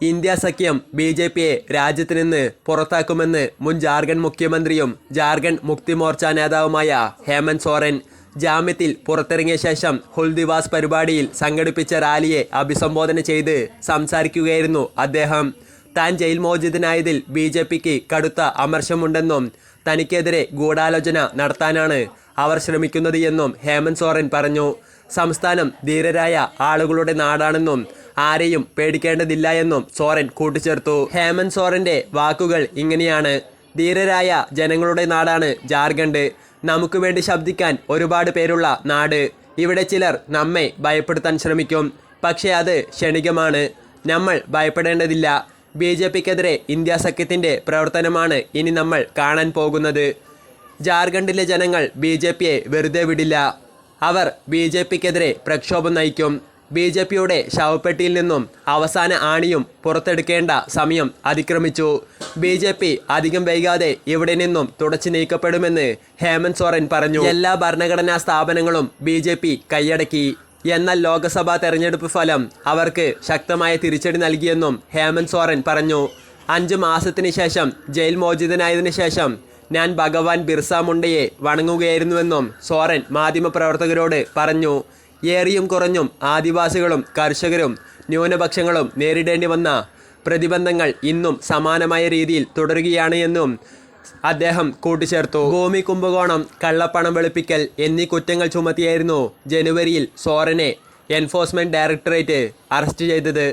India സഖ്യം B J പിയെ രാജ്യത്ത് നിന്ന് പുറത്താക്കുമെന്ന് മുൻ ജാർഖണ്ഡ് മുഖ്യമന്ത്രിയും ജാർഖണ്ഡ് മുക്തി മോർച്ച നേതാവുമായ ഹേമന്ത് സോറൻ ജാമ്യത്തിൽ പുറത്തിറങ്ങിയ ശേഷം ഹുൽദിവാസ് പരിപാടിയിൽ സംഘടിപ്പിച്ച റാലിയെ അഭിസംബോധന ചെയ്ത് സംസാരിക്കുകയായിരുന്നു അദ്ദേഹം. താൻ ജയിൽ മോചിതനായതിൽ ബി ജെ പിക്ക് കടുത്ത അമർശമുണ്ടെന്നും തനിക്കെതിരെ ഗൂഢാലോചന നടത്താനാണ് അവർ ശ്രമിക്കുന്നത് എന്നും ഹേമന്ത് സോറൻ പറഞ്ഞു. സംസ്ഥാനം ധീരരായ ആളുകളുടെ നാടാണെന്നും ആരെയും പേടിക്കേണ്ടതില്ല എന്നും സോറൻ കൂട്ടിച്ചേർത്തു. ഹേമന്ത് സോറന്റെ വാക്കുകൾ ഇങ്ങനെയാണ്. ധീരരായ ജനങ്ങളുടെ നാടാണ് ജാർഖണ്ഡ്. നമുക്ക് വേണ്ടി ശബ്ദിക്കാൻ ഒരുപാട് പേരുള്ള നാട്. ഇവിടെ ചിലർ നമ്മെ ഭയപ്പെടുത്താൻ ശ്രമിക്കും. പക്ഷേ അത് ക്ഷണികമാണ്. നമ്മൾ ഭയപ്പെടേണ്ടതില്ല. ബി ജെ പിക്കെതിരെ ഇന്ത്യ സഖ്യത്തിന്റെ പ്രവർത്തനമാണ് ഇനി നമ്മൾ കാണാൻ പോകുന്നത്. ജാർഖണ്ഡിലെ ജനങ്ങൾ ബി ജെ പിയെ വെറുതെ വിടില്ല. അവർ ബി ജെ പിക്കെതിരെ പ്രക്ഷോഭം നയിക്കും. ബി ജെ പിയുടെ ശവപ്പെട്ടിയിൽ നിന്നും അവസാന ആണിയും പുറത്തെടുക്കേണ്ട സമയം അതിക്രമിച്ചു. ബി ജെ പി അധികം വൈകാതെ ഇവിടെ നിന്നും തുടച്ചു നീക്കപ്പെടുമെന്ന് ഹേമന്ത് സോറൻ പറഞ്ഞു. എല്ലാ ഭരണഘടനാ സ്ഥാപനങ്ങളും ബി ജെ പി കൈയടക്കി. എന്നാൽ ലോക്സഭാ തെരഞ്ഞെടുപ്പ് ഫലം അവർക്ക് ശക്തമായ തിരിച്ചടി നൽകിയെന്നും ഹേമന്ത് സോറൻ പറഞ്ഞു. അഞ്ച് മാസത്തിന് ശേഷം ജയിൽ മോചിതനായതിനു ശേഷം ഞാൻ ഭഗവാൻ ബിർസ മുണ്ടയെ വണങ്ങുകയായിരുന്നുവെന്നും സോറൻ മാധ്യമപ്രവർത്തകരോട് പറഞ്ഞു. ഏറിയും കുറഞ്ഞും ആദിവാസികളും കർഷകരും ന്യൂനപക്ഷങ്ങളും നേരിടേണ്ടി വന്ന പ്രതിബന്ധങ്ങൾ ഇന്നും സമാനമായ രീതിയിൽ തുടരുകയാണ് എന്നും അദ്ദേഹം കൂട്ടിച്ചേർത്തു. ഭൂമി കുംഭകോണം കള്ളപ്പണം വെളുപ്പിക്കൽ എന്നീ കുറ്റങ്ങൾ ചുമത്തിയായിരുന്നു ജനുവരിയിൽ സോറനെ എൻഫോഴ്സ്മെന്റ് ഡയറക്ടറേറ്റ് അറസ്റ്റ് ചെയ്തത്.